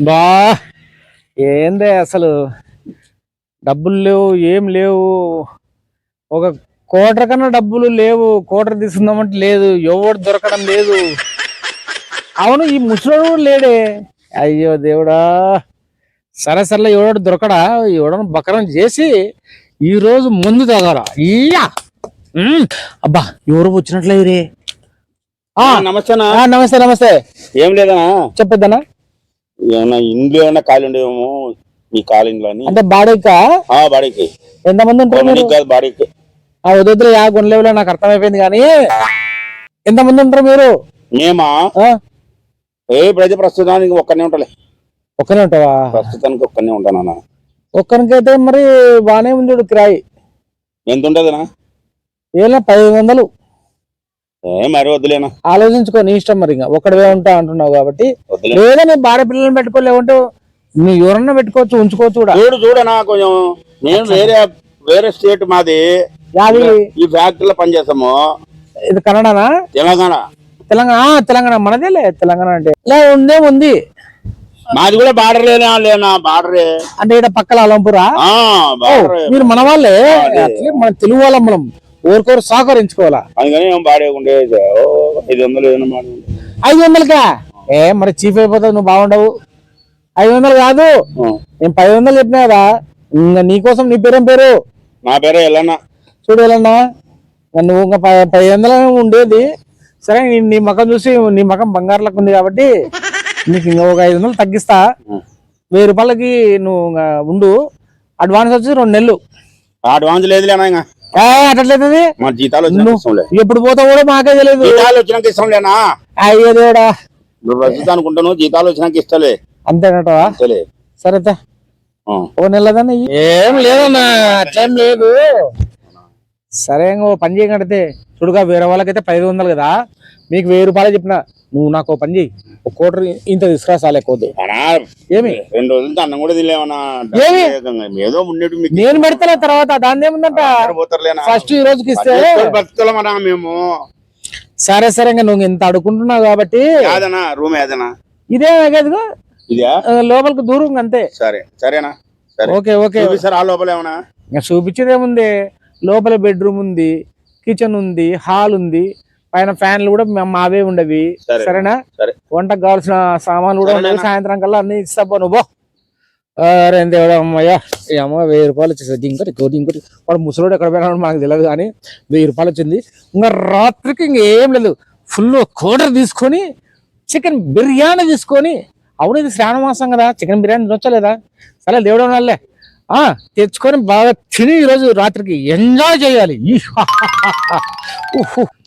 బా. ఏందే అసలు? డబ్బులు లేవు ఏం లేవు. ఒక కోటర కన్నా డబ్బులు లేవు. కోటర తీసుకుందామంటే లేదు. ఎవడు దొరకడం లేదు. అవును ఈ ముసలోడు కూడా లేడే. అయ్యో దేవుడా. సరే సర్లే ఎవడో దొరకడా? ఎవడో బకరం చేసి ఈ రోజు ముందు తాగాల? ఇయ్యా. అబ్బా ఎవరు వచ్చినట్లే రే ఆ, నమస్తే నమస్తే. ఏం లేదనా చెప్పొద్దనా ఏమన్నా ఇంట్లో ఏమన్నా ఖాళీ ఉండేమో ఈ కాలింగ్లో అని. అంటే బాడీకా? ఆ బాడీకి. ఎంతమంది ఉంటారు మీరు? కాదు బాడీకి. ఆ వదిలే యా గుండెలో నాకు అర్థమైపోయింది కానీ. ఎంతమంది ఉంటారు మీరు? మేమా? ఆ? ఏ ప్రజ ప్రస్తుతానికి ఒక్కనే ఉంటాలే. ఒక్కనే ఉంటావా? ప్రస్తుతానికి ఒక్కనే ఉంటానన్నా ఒక్కరికైతే మరి బానే ఉంది చూడు కిరాయి. ఎంత ఉంటదనా ఏళ్ళ పదిహేను వందలు. ఏ మరి వద్దులేనా? ఆలోచించుకో నీ ఇష్టం మరి ఇంకా. ఒక్కడవే ఉంటా అంటున్నావు కాబట్టి. లేదా నీ భార్య పిల్లల్ని పెట్టుకోలేవంటే నువ్వు ఎవరన్నా పెట్టుకోవచ్చు ఉంచుకోవచ్చు కూడా. చూడు చూడనా కొంచెం. నేను వేరే వేరే స్టేట్ మాది. యాది? ఈ ఫ్యాక్టరీలో పనిచేస్తాము. ఇది కన్నడనా? తెలంగాణ. తెలంగాణ తెలంగాణ మనదేలే తెలంగాణ అంటే. ఇలా ఉందే ఉంది. మాది కూడా బార్డర్ లేనా లేనా బార్డరే. అంటే ఇక్కడ పక్కల అలంపురా? మీరు మన వాళ్ళే. అదే. మన తెలుగు వాళ్ళం మనం. ఊరికోరు సహకరించుకోవాలా? అందుకని ఐదు వందలు. ఐదు వందలకా ఏ మరి చీఫ్ అయిపోతావు నువ్వు బాగుండవు. ఐదు వందలు కాదు. నేను పది వందలు చెప్పినా కదా ఇంకా నీకోసం నీ పేరేం పేరు? నా పేరే ఎల్లన్నా. చూడు వెళ్ళన్నా నువ్వు ఇంకా ప- పది వందలు ఉండేది. సరే నీ ముఖం చూసి నీ ముఖం బంగారులకు ఉంది కాబట్టి నీకు ఇంకా ఒక ఐదు వందలు తగ్గిస్తా. వెయ్యి రూపాయలకి నువ్వు ఇంకా ఉండు. అడ్వాన్స్ వచ్చి రెండు నెలలు. అడ్వాన్స్ లేదులేనా అట్లయితుంది మన జీతాలు ఎప్పుడు పోతావు కూడా మాకే తెలియదు జీతాలు వచ్చినాక ఇస్తాంలేనా? అయ్యో దేవుడా. ఇప్పుడు ప్రస్తుతం అనుకుంటాను జీతాలు వచ్చినాక ఇస్తలే. అంతేనటవా? సరే. ఓ నెలదన్నా ఏం లేదన్నా అట్లేం లేదు. సరే ఇంకో పని చేయగడితే చూడుగా వేరే వాళ్ళకైతే పది వందలు కదా. మీకు వెయ్యి రూపాయలు చెప్పిన. నువ్వు నాకు ఓ పని చేయి. ఒక కోటరు ఇంత తీసుకురా కోద్దు అనా ఏమి? రెండు రోజులతో అన్నం కూడా తినలేమన్నా? ఏదో ఉండేటి నేను పెడతలే తర్వాత దాని ఏముందంట? ఫస్ట్ ఈ రోజుకి ఇస్తే. బతుకులమన్నా మేము. సరే సరే ఇంకా నువ్వు ఇంత అడుగుంటున్నావు కాబట్టి. రూమ్ యాదనా? ఇదే ఇదా లోపలికి దూరం అంతే. సరే సరేనా? సరే. Okay okay. చూపిస్తారు ఆ లోపల ఏమన్నా? ఇంకా చూపించేది ఏముంది లోపల బెడ్రూమ్ ఉంది కిచెన్ ఉంది హాల్ ఉంది పైన ఫ్యాన్లు కూడా మావే ఉండవి. సరే. సరేనా? సరే. వంటకు కావాల్సిన సామాన్లు కూడా ఉండవి? సాయంత్రం కల్లా అన్ని ఇస్తాపో నువ్వు అరే దేవుడు అమ్మయ్యా ఈ అమ్మ వెయ్యి రూపాయలు వచ్చేసి ఇంకోటి ఇంకోటి ఇంకోటి. వాడు ముసలోడు ఎక్కడ పోయినాడు మనకు తెలియదు కానీ వెయ్యి రూపాయలు వచ్చింది. ఇంకా రాత్రికి ఇంకేం లేదు. ఫుల్ కోటర్ తీసుకొని చికెన్ బిర్యానీ తీసుకొని అవును ఇది శ్రావణ మాసం కదా చికెన్ బిర్యానీ తినొచ్చలేదా సరే దేవుడు వాళ్ళే ఆ తెచ్చుకొని బాగా తిని ఈరోజు రాత్రికి ఎంజాయ్ చేయాలి.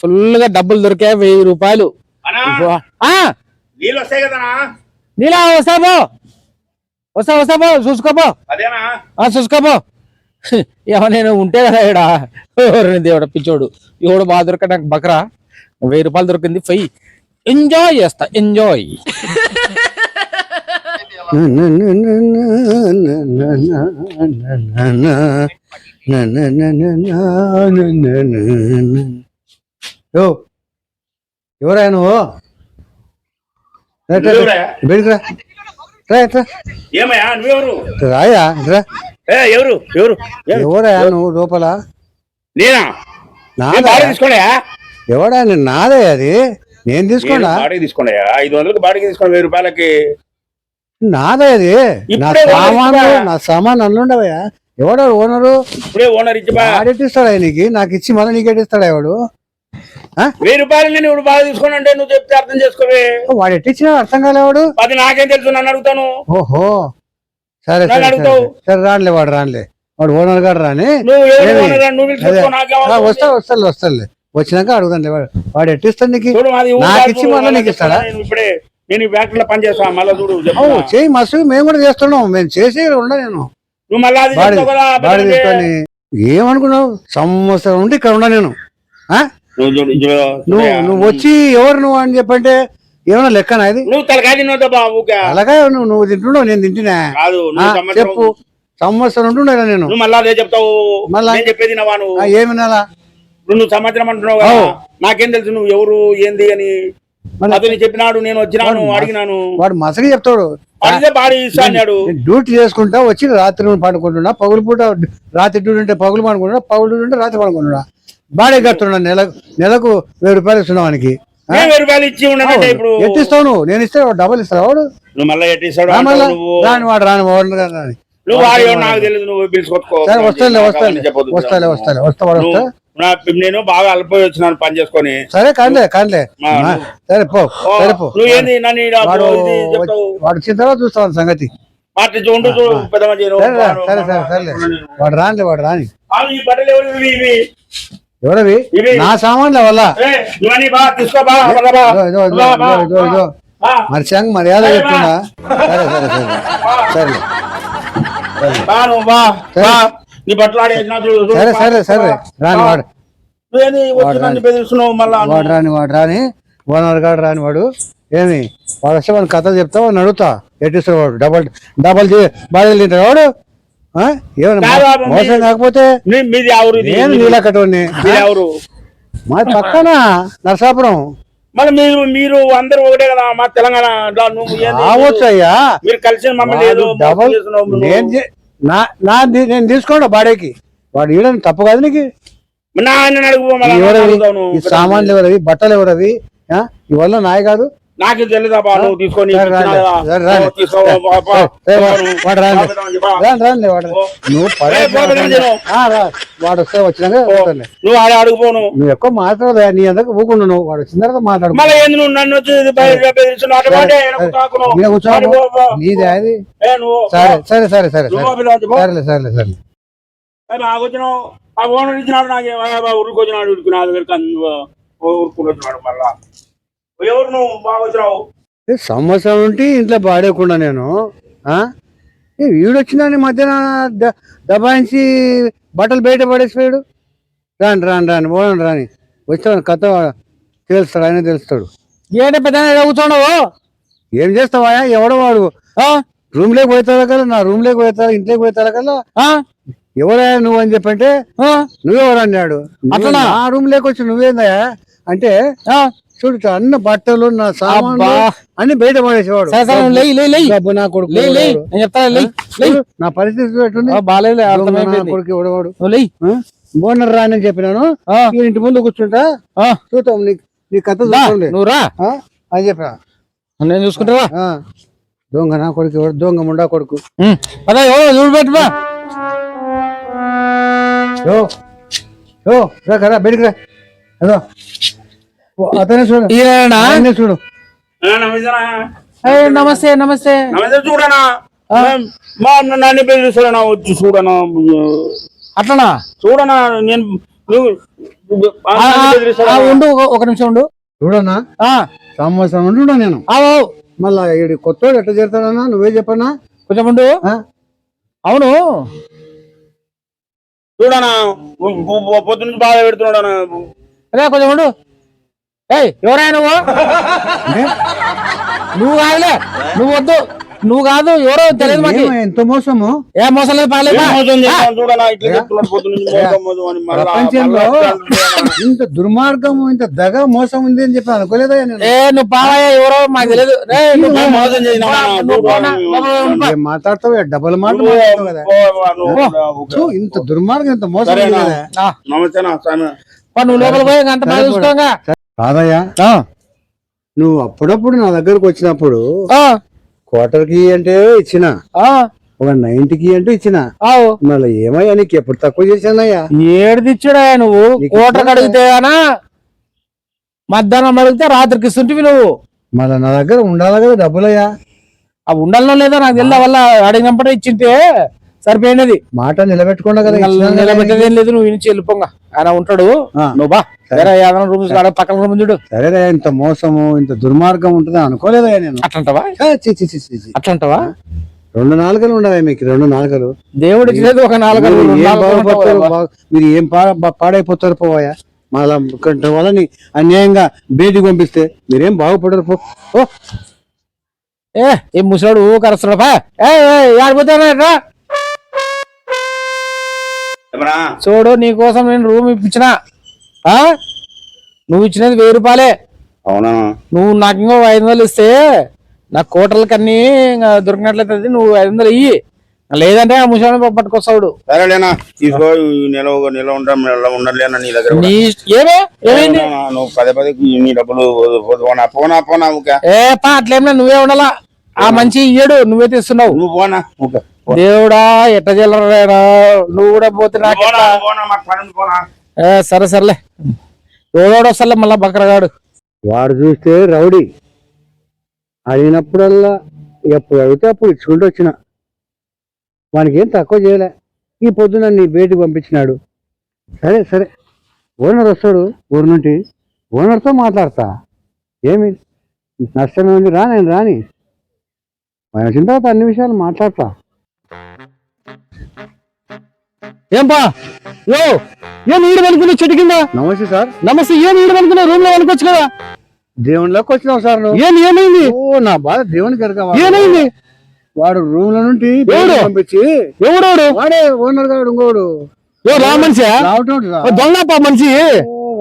ఫుల్గా డబ్బులు దొరికాయి వెయ్యి రూపాయలు. నీలా వస్తాబో వస్తా వస్తాబో చూసుకోబో అదేనా? ఆ చూసుకోబో ఏమో నేను ఉంటే కదా ఇక్కడ దేవుడ పిచ్చోడు. ఎవడు బాగా దొరక నాకు బకరా. వెయ్యి రూపాయలు దొరికింది ఫై. ఎంజాయ్ చేస్తా ఎంజాయ్ యో ఎవరా నువ్వు. ఏమయ్యా నువ్వెవరు? రాయా ఎవరు? ఎవరు? ఎవరా? నువ్వు లోపల? నేనా? నాదా? బాడీ తీసుకోండియా ఎవడా? నాదే అది. నేను తీసుకోండా బాడీ తీసుకోండియా ఐదు వందలకి బాడీకి తీసుకోండి వెయ్యి రూపాయలకి. నాదే అది. నా సామాను నా సామాన్ అన్నుండవయ్యా ఎవడా ఓనరు? ఇప్పుడే ఓనర్ ఇచ్చి ఆడెట్టిస్తాడా నీకు నాకు ఇచ్చి మళ్ళీ నీకెట్టిస్తాడా ఎవడు? వెయ్యి రూపాయలు నేను ఇప్పుడు బాగా తీసుకోండి అంటే నువ్వు చెప్తే అర్థం చేసుకోవే. వాడు ఎట్టిచ్చినా అర్థం కాలేవాడు అది నాకేం తెలుసు నన్ను అడుగుతాను. ఓహో. సరే సరే సరే. రానిలే వాడు రానిలే. వాడు ఓనర్ గారు రాని. వస్తా వస్తాలే వస్తాలే వచ్చినాక అడుగుదాంలే వాడు. వాడు ఎట్టిస్తాడు నీకు? నాకు ఇచ్చి మళ్ళా నీకు ఇస్తాడా? నేను ఈ ఫ్యాక్టరీలో పని చేస్తా మళ్ళా చూడు అవును. చేయి మస్తు మేము కూడా చేస్తున్నాం. మేము చేసి ఉండ నేను. నువ్వు మళ్ళా అది బాడీ చెప్తావు కదా బాడీ అబద్ధం తీసుకొని ఏమనుకున్నావు? సంవత్సరం ఉండి ఇక్కడ ఉండ నేను. ఆ? నువ్వు చూడు, చూడు, నువ్వు చూడయా. నువ్వు వచ్చి ఎవరు నువ్వు అని చెప్పంటే ఏమైనా లెక్కనా ఇది? నువ్వు తలకాయ తినవద్దా బా ఊకే అలాగే నువ్వు నువ్వు తింటున్నావు నేను తింటున్నా. కాదు ఆ, నువ్వు సంవత్సరం చెప్పు. సంవత్సరం ఉంటుండే నేను. నువ్వు మళ్ళా అదే చెప్తావు. మళ్ళా? నేను చెప్పేది నవా నువ్వు? ఆ, ఇప్పుడు నువ్వు సంవత్సరం అంటున్నావు కదా. నాకేం తెలుసు నువ్వు ఎవరు ఏంది అని? అతను చెప్పినాడు నేను వచ్చినాను అడిగినాను. వాడు మసగి చెప్తాడు. అడిగితే బాడీ ఇస్తా అన్నాడు నేను డ్యూటీ చేసుకుంటా వచ్చి రాత్రి పండుకుంటున్నా పగులు పూట రాత్రి డ్యూటీ ఉంటే పగులు పండుకుంటున్నా పగులు డ్యూటీ ఉంటే రాత్రి పండుకుంటున్నా. బాడీ కడుతున్నా నెలకు నెలకు వెయ్యి రూపాయలు ఇస్తున్నా వానికి. వెయ్యి రూపాయలు ఇచ్చి ఉండనంటే ఇప్పుడు ఎట్టిస్తావు నువ్వు? నేను ఇస్తే డబ్బులు ఇస్తావు వాడు? నువ్వు మళ్ళీ ఎట్టిస్తాడు రాని వాడు రాని వాడు రాని. నువ్వు నాకు తెలియదు నువ్వు వస్తాలే వస్తాలే. వస్తాలే వస్తాలే. వస్తా. నేను బాగా అల్పోయి వచ్చినాను పని చేసుకొని. సరే కానిలే కానిలే. సరే పో సరే పో. నువ్వు ఏంది నన్ను ఈడ వాడు వాడు వచ్చిన తర్వాత చూస్తాను సంగతి. సరే సరే సరే వాడు రానిలే వాడు రాని. ఎవరవి. నా సామాన్ల వల్ల. మరి సంగ మర్యాద చెప్తున్నా. సరే సరే సరే. సరే. నీ బట్టలు ఆడేసిన చూడు చూడు. సరే సరే సరే. రాని వాడు. నువ్వేంది వచ్చి నన్ను బెదిరిస్తున్నావు మళ్ళా వాడు రాని వాడు రాని. ఓనర్ గాడు రాని వాడు. ఏమి? వాడు వస్తే వాడిని కథ చెప్తా వాడిని అడుగుతా. ఎట్టిస్తాడు వాడు? డబల్ డబల్ బాగా తింటాడు వాడు? ఏమన్నా మోసం కాకపోతే నేను నీలా కట్టవాడిని మా పక్కన నరసాపురం. మళ్ళీ మీరు మీరు అందరూ ఒకటే కదా మా తెలంగాణ? రావచ్చు అయ్యా. మీరు కలిసి మమ్మల్ని నా నా నేను తీసుకోండి బాడీకి. వాడు ఇవ్వడం తప్పు కాదు నీకు. ఎవరవి. ఈ సామాన్లు ఎవరవి? బట్టలు ఎవరవి? ఇవల్ల నాయ కాదు. నాకు తెలియదా బా నువ్వు తీసుకొని వాడు- వస్తే వచ్చినాక. నువ్వు ఆడ అడుగుపోను నువ్వు ఎక్కువ మాట్లాడదా నీ అందరికి ఊకుండా నువ్వు. వాడు వచ్చిన తర్వాత మాట్లాడు. మళ్ళీ ఏంది నువ్వు? నన్ను. నీదే అది. సరే సరే సరే సరే. సరేలే సరేలే సరే ఆ ఓనర్ ఇచ్చినాడు నాకు. ఊరికి వచ్చినాడు ఊరికి నా దగ్గరికి ఊరుకుని వచ్చినాడు మళ్ళా. ఎవరు నువ్వు బాగా వచ్చినావు? ఏ, సంవత్సరం ఉంటే ఇంట్లో పాడేయకుండా నేను ఆ? ఏ, వీడొచ్చినా మధ్యన దబాయించి బట్టలు బయట పడేసిపోయాడు? రాని రాని రాని పోను రాని. వచ్చాను కథ తెలుస్తాడు ఆయన తెలుస్తాడు. ఏంటి పెద్ద కూర్చోండవు ఏం చేస్తావా ఎవడో వాడు. ఆ? రూమ్ లేకి పోతారా కదా నా రూమ్ లేకి పోతారా ఇంట్లోకి పోతారా కదా ఆ? ఎవరా నువ్వు అని చెప్పంటే ఆ? నువ్వెవరు అన్నాడు? అట్లనా? నా రూమ్ లేకి వచ్చి నువ్వేందయ్యా? అంటే ఆ? చూడు అన్న బట్టలు నా సామాన్లు. అన్ని బయట పడేసేవాడు. నా కొడుకు నా పరిస్థితి కొడుకు ఎవడవాడు బోనర్ రాని చెప్పినాను. ఆ, ఈ ఇంటి ముందు కూర్చుంటా. చూద్దాం నీ నీ కథ నువ్వు రా? అని చెప్పిన నేను చూసుకుంటావా. దొంగ నా కొడుకు ఎవడు దొంగ ముండా కొడుకు. అదే చూడు పెట్టుమా రా బయటికి రా. అదో. అతనే చూడు. ఈయన చూడు? నమస్తే నమస్తే. నమస్తే చూడనా? మా నన్ను బెదిరిస్తాడనా వచ్చి చూడనా? అట్లనా? చూడనా? నేను ఉండు ఒక- నిమిషం ఉండు. చూడన్నా ఆ, సంవత్సరం ఉంటున్నా నేను. మళ్ళా ఈడు కొత్తోడు ఎట్లా చేస్తాడన్నా నువ్వే చెప్పన్నా? కొంచెం ఉండు? అవును. చూడనా? పొద్దు నుంచి బాధ పెడుతున్నాడనా అదే కొంచెం ఉండు. ఏయ్ ఎవరా నువ్వు? నువ్వు కాదులే నువ్వు వద్దు. నువ్వు కాదు ఎవరో తెలియదు మాకు. ఏమో, ఎంత మోసము. ఏ మోసం లేదు ప్రపంచంలో అంటున్నాడు. ఇంత దుర్మార్గము ఇంత దగ మోసం ఉంది అని చెప్పి అనుకోలేదా నేను. ఏ నువ్వు పావయ్య ఎవరో మాకు తెలియదు మాట్లాడతావు డబల్ మాట ఇంత దుర్మార్గం ఇంత మోసం నువ్వు లోపల పోయి గంట బాగా చూసుకోగా. కాదయ్యా నువ్వు అప్పుడప్పుడు నా దగ్గరకు వచ్చినప్పుడు క్వార్టర్కి అంటే ఇచ్చిన ఒక నైన్టీకి అంటే ఇచ్చిన. మళ్ళీ ఏమయ్యా నీకు ఎప్పుడు తక్కువ చేశానయ్యా? ఏడుదిచ్చుడా నువ్వు? నీకు కోటకు ఇచ్చానా? అడిగితే మధ్యాహ్నం అడిగితే రాత్రికి ఇస్తుంటివి నువ్వు. మళ్ళీ నా దగ్గర ఉండాలి కదా డబ్బులయ్యా. అవి ఉండాలనో లేదో నాకు తెలియదు వల్ల అడిగినప్పుడే ఇచ్చింటే సరిపోయినది. మాట నిలబెట్టుకున్నా కదా నిలబెట్టేది లేదు నువ్వు నుంచి వెళ్ళిపోంగా. ఆయన ఉంటాడు. నువ్వు బా. వేరే ఏదైనా రూమ్స్ కాడ పక్కన రూమ్ చూడు. సరేరా ఇంత మోసము ఇంత దుర్మార్గం ఉంటుంది అనుకోలేదయ్యా నేను? అట్లంటావా? ఆ, చి, చి, చి, చి, చి. అట్లంటావా? రెండు నాలుగలు ఉండవా మీకు రెండు నాలుగలు. దేవుడు ఇచ్చినది ఒక నాలుగు మీరు రెండు ఏం ఏం పాడైపోతారు పోవాయా? మళ్ళా వాళ్ళని అన్యాయంగా బయటికి పంపిస్తే మీరేం బాగుపడరు పో. ఏ ఈ ముసలాడు కరుస్తున్నాడు బా ఏ? చూడు నీ కోసం నేను రూమ్ ఇప్పించిన. ఆ? నువ్వు ఇచ్చినది వెయ్యి రూపాయలే. అవునా? నువ్వు నాకు ఇంకో ఐదు వందలు ఇస్తే నా కోటలకన్నీ ఇంకా దొరికినట్లయితే నువ్వు ఐదు వందలు ఇయ్యి. లేదంటే ఆ ముసలి పట్టుకొస్తాడు సరేలేనా తీసుకో ఈ నెల ఉండలేనా నీ దగ్గర ఏమే? ఏమైంది? నువ్వు పదే పదే నీ డబ్బులు పోనా పోనా పోనా ఏ పా అట్లేం నువ్వే ఉండాలా? ఆ మంచి ఇయ్యడు నువ్వే తెస్తున్నావు. నువ్వు పోనా? దేవుడా ఎట్ట చెల్లరా నువ్వు కూడా పోతే ఏ, సరే సర్లే. ఎవడోడు వస్తలే మళ్ళా బక్రగాడు. వాడు చూస్తే రౌడీ. అడిగినప్పుడల్లా ఎప్పుడు అడిగితే అప్పుడు ఇచ్చుకుంటూ వచ్చిన. వానికి ఏం తక్కువ చేయలే. ఈ పొద్దున నీ బయటికి పంపించినాడు. సరే సరే. ఓనర్ వస్తాడు ఊరి నుండి. ఓనర్తో మాట్లాడతా. ఏమి? నష్టమే ఉంది రా నేను రాని. ఆయన వచ్చిన తర్వాత అన్ని విషయాలు మాట్లాడతా. ఏం పా యో ఏం ఈడు పనుకున్నావు చెట్టు కింద? నమస్తే సార్. నమస్తే ఏం ఈడు పనుకున్నావు రూమ్లో పనుకోవచ్చు కదా? దేవునిలోకి వచ్చినావు సార్ నువ్వు. ఏం ఏమైంది? ఓ నా బాధ దేవునికి ఎరగా ఏమైంది? వాడు రూమ్లో నుండి ఎవడు? పంపించి ఎవడోడు? వాడే ఓనర్ గారు ఇంకోడు. ఏ రా మనిషి రావటం దొంగపా మనిషి.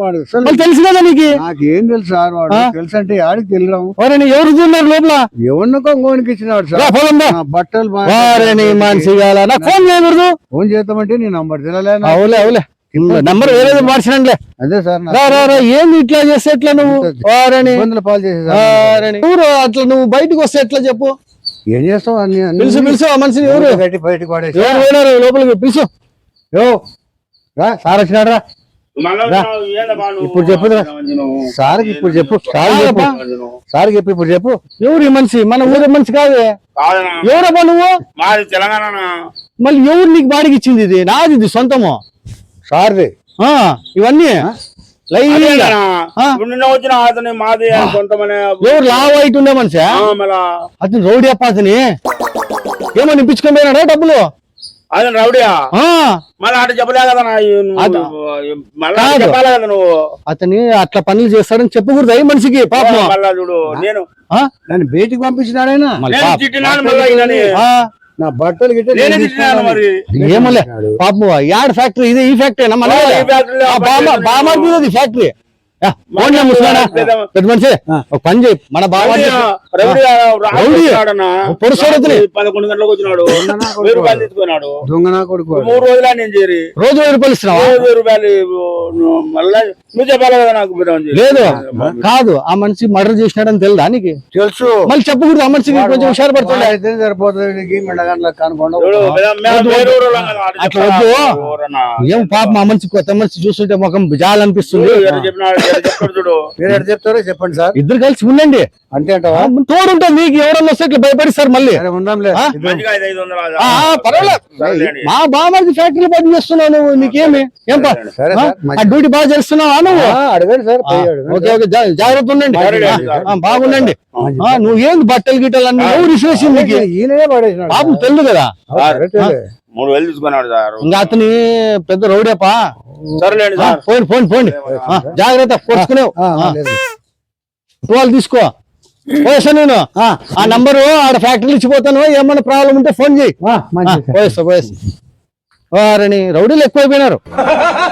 వాడు. అసలు తెలుసు కదా నీకు? నాకేం తెలుసు సార్ వాడు? తెలుసు అంటే ఆడికి తెలియడం. వారిని ఎవరు చూడలేరు లోపల? ఎవరినో ఇంకోనికి ఇచ్చినాడు సార్. పోదాం రా. నా బట్టలు బాగా వారిని మనిషి కాల నాకు ఫోన్ చేయకూడదు. ఫోన్ చేద్దామంటే నీ నంబర్ తెలియలే నాకు. అవులే అవులే. నంబర్ వేరేది మార్చినంలే అదే సార్ రా ఏంది ఇట్లా చేస్తే ఎట్లా నువ్వు? ఎవరు అట్లా నువ్వు బయటకు వస్తే ఎట్లా చెప్పు? ఏం చేస్తావు? పిలుసు పిలుసు ఆ మనిషిని ఎవరు? బయటకు లోపలికి? పిలుసు. సార్ వచ్చినాడు రా. ఇప్పుడు చెప్పురా. నువ్వు. సార్కి ఇప్పుడు చెప్పు. సార్ చెప్పు. సార్ చెప్పు ఇప్పుడు చెప్పు. ఎవరు ఈ మనిషి? మన ఊరి మనిషి కాదే. ఎవరబ్బా నువ్వు? మాది తెలంగాణ మళ్ళీ ఎవరు నీకు బాడికి ఇచ్చింది ఇది? నాది ఇది సొంతము. సార్ది. ఆ ఇవన్నీ వచ్చిన అతని మాది కొంతమనే ఎవరు లావ్ వైట్ ఉండే మనిషి? అతను రౌడీ అప్ప అతని. ఏమో నిప్పించుకొని పోయినాడా డబ్బులు? అతను రౌడియా? ఆ. మళ్ళా అటు చెప్పలే కదా అద- మళ్ళా. చెప్పాలి కదా నువ్వు? అతని అట్లా పనులు చేస్తాడని చెప్పకూడదు ఈ మనిషికి పాపం. మళ్ళా చూడు నేను ఆ? నన్ను బయటికి పంపించినాడైనా? నా బట్టలు ఏమోలే. పాపం యాడ్ ఫ్యాక్టరీ ఇది ఈ ఫ్యాక్టరీ ఆ ఫ్యాక్టరీ. పోనీ ముసలాడా. పెద్ద- పెద్ద మనిషి. ఒక పని చేయి. మన. పదకొండు గంటలకు వచ్చినాడు. వెయ్యి రూపాయలు తీసుకున్నాడు. మూడు రోజులు నేను చేరి రోజు వెయ్యి రూపాయలు ఇస్తున్నావా? రోజు వెయ్యి రూపాయలు నువ్వు మళ్ళా నువ్వు చెప్పాలి కదా నాకు. లేదు. కాదు ఆ మనిషి మర్డర్ చేసినాడని తెలుదా నీకు? తెలుసు. మళ్ళీ చెప్పకూడదు ఆ మనిషికి కొంచెం హుషారు పడుతుండే. అయితే సరిపోతుంది అట్లా? వద్దు. ఏం పాపం ఆ మనిషి కొత్త మనిషి చూస్తుంటే ముఖం జాలనిపిస్తుంది మీరు ఎక్కడ చెప్తారో చెప్పండి సార్. ఇద్దరు కలిసి ఉండండి. అంతే అంటావా? తోడుంటే మీకు ఎవరన్నా వస్తే ఇట్లా మళ్ళీ. సరే ఉందాంలే. ఆ, పర్వాలేదు. మా బామార్ది ఫ్యాక్టరీ పని చేస్తున్నావు నువ్వు నీకేమి ఏం పా? సరే ఆ? సార్ ఆ మంచి- డ్యూటీ బాగా చేస్తున్నావా నువ్వు? ఆ, అడగండి సార్ ఓకే ఓకే జాగ్రత్త ఉండండి. బాగుండండి. నువ్వు ఏంది బట్టలు గిట్టలు అన్ని? ఎవరు విశ్లేషం నీకు? పాపం తెలుదు కదా. మూడు వేలు తీసుకున్నాడు సార్. ఇంకా అతని పెద్ద రౌడేపా? పోండి పోండి పోండి. ఆ, జాగ్రత్త పొడుచుకునేవు ఆ, ఆ, లేదు. వాళ్ళు తీసుకో. పోయేస్తా నేను. ఆ, ఆ నంబరు ఆడ ఫ్యాక్టరీలు ఇచ్చిపోతాను. ఏమన్నా ప్రాబ్లం ఉంటే ఫోన్ చేయి. ఆ, మంచిది సార్. పోయేస్తా పోయేస్తా. వారిని రౌడీలు ఎక్కువైపోయినారు.